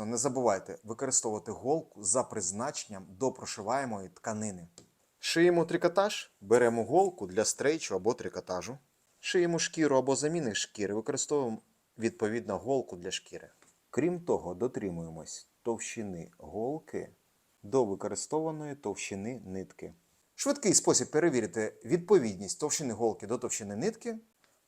звісно, не забувайте використовувати голку за призначенням до прошиваємої тканини. Шиємо трикотаж, беремо голку для стрейчу або трикотажу. Шиємо шкіру або заміни шкіри, використовуємо відповідно голку для шкіри. Крім того, дотримуємось товщини голки до використованої товщини нитки. Швидкий спосіб перевірити відповідність товщини голки до товщини нитки.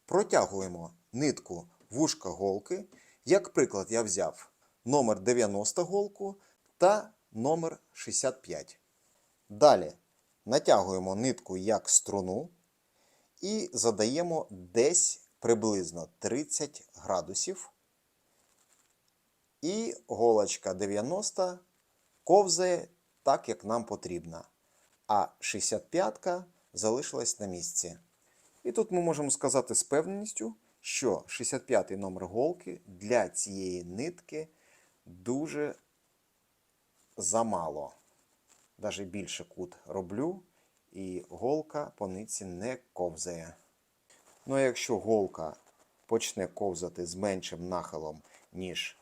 Протягуємо нитку вушка голки. Як приклад, я взяв номер 90 голку та номер 65. Далі натягуємо нитку як струну і задаємо десь приблизно 30 градусів. І голочка 90 ковзає так, як нам потрібно. А 65 залишилась на місці. І тут ми можемо сказати з певністю, що 65 номер голки для цієї нитки дуже замало. Навіть більше кут роблю, і голка по нитці не ковзає. Ну а якщо голка почне ковзати з меншим нахилом, ніж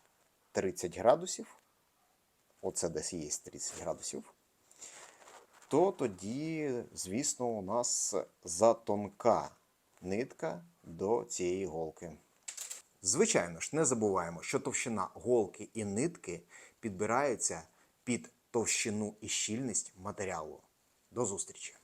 30 градусів, оце десь є 30 градусів, то тоді, звісно, у нас затонка нитка до цієї голки. Звичайно ж, не забуваємо, що товщина голки і нитки підбирається під товщину і щільність матеріалу. До зустрічі!